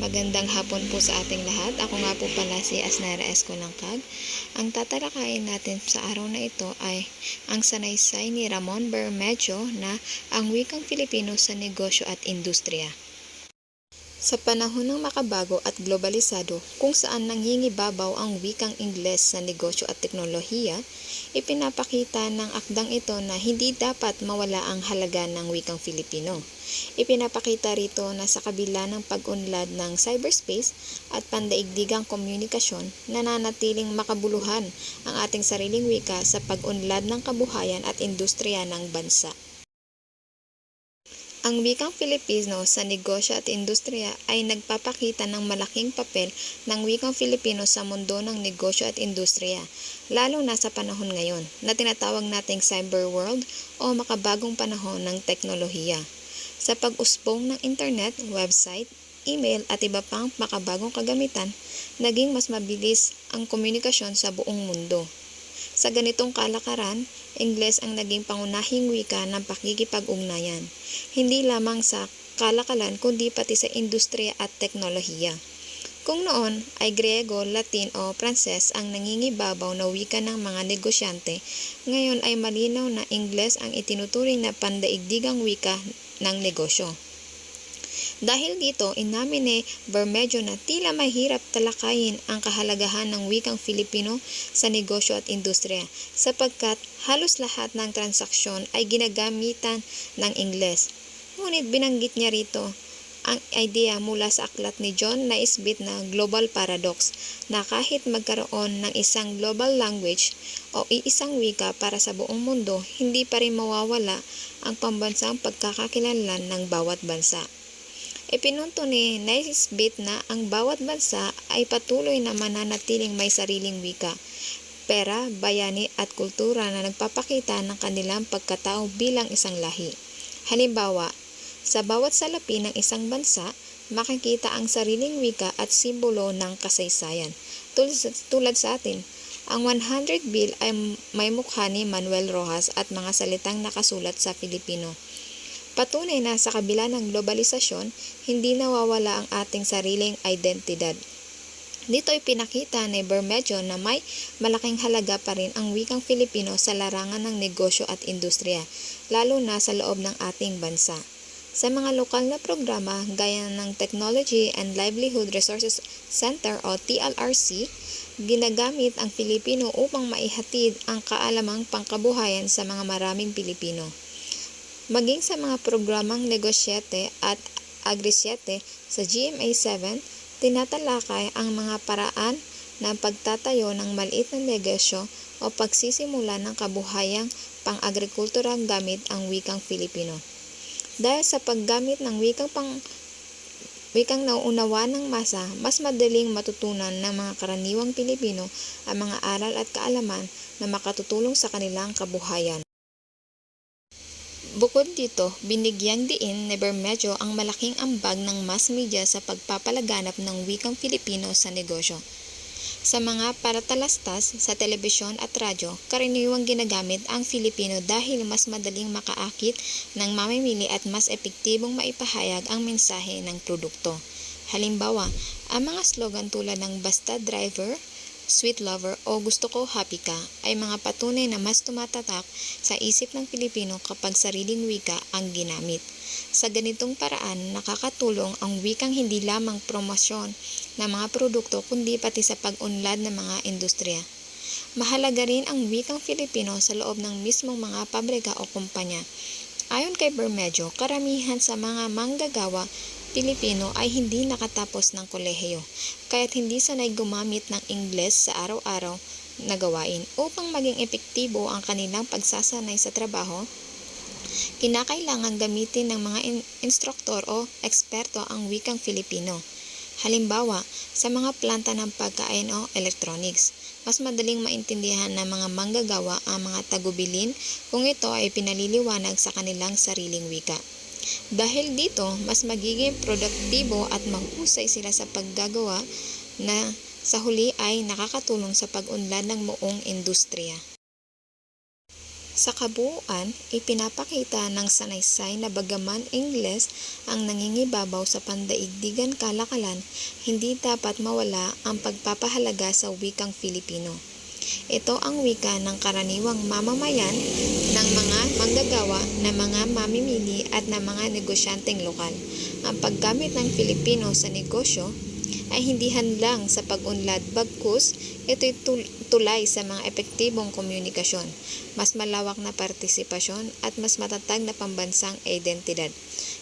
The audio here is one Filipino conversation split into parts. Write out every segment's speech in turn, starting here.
Magandang hapon po sa ating lahat. Ako nga po pala si Asnara Esco Langkag. Ang tatalakayin natin sa araw na ito ay ang sanaysay ni Ramon Bermejo na ang wikang Filipino sa negosyo at industriya. Sa panahon ng makabago at globalisado, kung saan nangingibabaw ang wikang Ingles sa negosyo at teknolohiya, ipinapakita ng akdang ito na hindi dapat mawala ang halaga ng wikang Filipino. Ipinapakita rito na sa kabila ng pag-unlad ng cyberspace at pandaigdigang komunikasyon, nananatiling makabuluhan ang ating sariling wika sa pag-unlad ng kabuhayan at industriya ng bansa. Ang wikang Filipino sa negosyo at industriya ay nagpapakita ng malaking papel ng wikang Filipino sa mundo ng negosyo at industriya, lalo na sa panahon ngayon na tinatawag nating cyber world o makabagong panahon ng teknolohiya. Sa pag-usbong ng internet, website, email at iba pang makabagong kagamitan, naging mas mabilis ang komunikasyon sa buong mundo. Sa ganitong kalakaran, Ingles ang naging pangunahing wika ng pakikipag-ugnayan, hindi lamang sa kalakalan kundi pati sa industriya at teknolohiya. Kung noon ay Grego, Latin o Pranses ang nangingibabaw na wika ng mga negosyante, ngayon ay malinaw na Ingles ang itinuturing na pandaigdigang wika ng negosyo. Dahil dito, inamin ni Bermejo na tila mahirap talakayin ang kahalagahan ng wikang Filipino sa negosyo at industriya sapagkat halos lahat ng transaksyon ay ginagamitan ng Ingles. Ngunit binanggit niya rito ang idea mula sa aklat ni John Naisbitt na Global Paradox na kahit magkaroon ng isang global language o iisang wika para sa buong mundo, hindi pa rin mawawala ang pambansang pagkakakilanlan ng bawat bansa. Ipinunto ni Naisbitt na ang bawat bansa ay patuloy na mananatiling may sariling wika, pera, bayani at kultura na nagpapakita ng kanilang pagkatao bilang isang lahi. Halimbawa, sa bawat salapi ng isang bansa, makikita ang sariling wika at simbolo ng kasaysayan. Tulad, tulad sa atin, ang 100 bill ay may mukha ni Manuel Rojas at mga salitang nakasulat sa Filipino. Patunay na sa kabila ng globalisasyon, hindi nawawala ang ating sariling identidad. Dito ay pinakita ni Bermejo na may malaking halaga pa rin ang wikang Filipino sa larangan ng negosyo at industriya, lalo na sa loob ng ating bansa. Sa mga lokal na programa gaya ng Technology and Livelihood Resources Center o TLRC, ginagamit ang Filipino upang maihatid ang kaalamang pangkabuhayan sa mga maraming Pilipino. Maging sa mga programang negosyete at agrisyete sa GMA 7, tinatalakay ang mga paraan ng pagtatayo ng maliit na negosyo o pagsisimula ng kabuhayang pang-agrikultura gamit ang wikang Filipino. Dahil sa paggamit ng wikang pang wikang nauunawa ng masa, mas madaling matutunan ng mga karaniwang Pilipino ang mga aral at kaalaman na makatutulong sa kanilang kabuhayan. Bukod dito, binigyang diin ni Bermejo ang malaking ambag ng mass media sa pagpapalaganap ng wikang Filipino sa negosyo. Sa mga paratalastas sa telebisyon at radyo, karaniwang ginagamit ang Filipino dahil mas madaling makaakit ng mamimili at mas epektibong maipahayag ang mensahe ng produkto. Halimbawa, ang mga slogan tulad ng Basta Driver, Sweet Lover o Gusto Ko Happy Ka ay mga patunay na mas tumatatak sa isip ng Pilipino kapag sariling wika ang ginamit. Sa ganitong paraan, nakakatulong ang wikang hindi lamang promosyon ng mga produkto kundi pati sa pag-unlad ng mga industriya. Mahalaga rin ang wikang Filipino sa loob ng mismong mga pabrika o kumpanya. Ayon kay Bermejo, karamihan sa mga manggagawa Pilipino ay hindi nakatapos ng kolehiyo, kaya't hindi sanay gumamit ng Ingles sa araw-araw na gawain upang maging epektibo ang kanilang pagsasanay sa trabaho. Kinakailangan gamitin ng mga in- instruktor o eksperto ang wikang Filipino. Halimbawa, sa mga planta ng pagkain o electronics, mas madaling maintindihan ng mga manggagawa ang mga tagubilin kung ito ay pinaliliwanag sa kanilang sariling wika. Dahil dito, mas magiging produktibo at mahusay sila sa paggagawa na sa huli ay nakakatulong sa pag-unlad ng buong industriya. Sa kabuuan, ipinapakita ng sanaysay na bagaman Ingles ang nangingibabaw sa pandaigdigan kalakalan, hindi dapat mawala ang pagpapahalaga sa wikang Filipino. Ito ang wika ng karaniwang mamamayan, ng mga manggagawa, ng mga mamimili at ng mga negosyanteng lokal. Ang paggamit ng Filipino sa negosyo ay hindi hadlang sa pag-unlad bagkus ito'y tul- tulay sa mga epektibong komunikasyon, mas malawak na partisipasyon at mas matatag na pambansang identidad.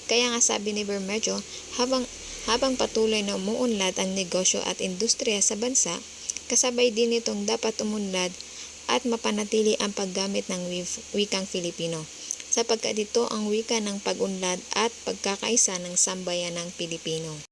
Kaya nga sabi ni Bermejo, habang, habang patuloy na umuunlad ang negosyo at industriya sa bansa, kasabay din itong dapat umunlad at mapanatili ang paggamit ng wikang Filipino sapagkat ito ang wika ng pag-unlad at pagkakaisa ng sambayanang Pilipino.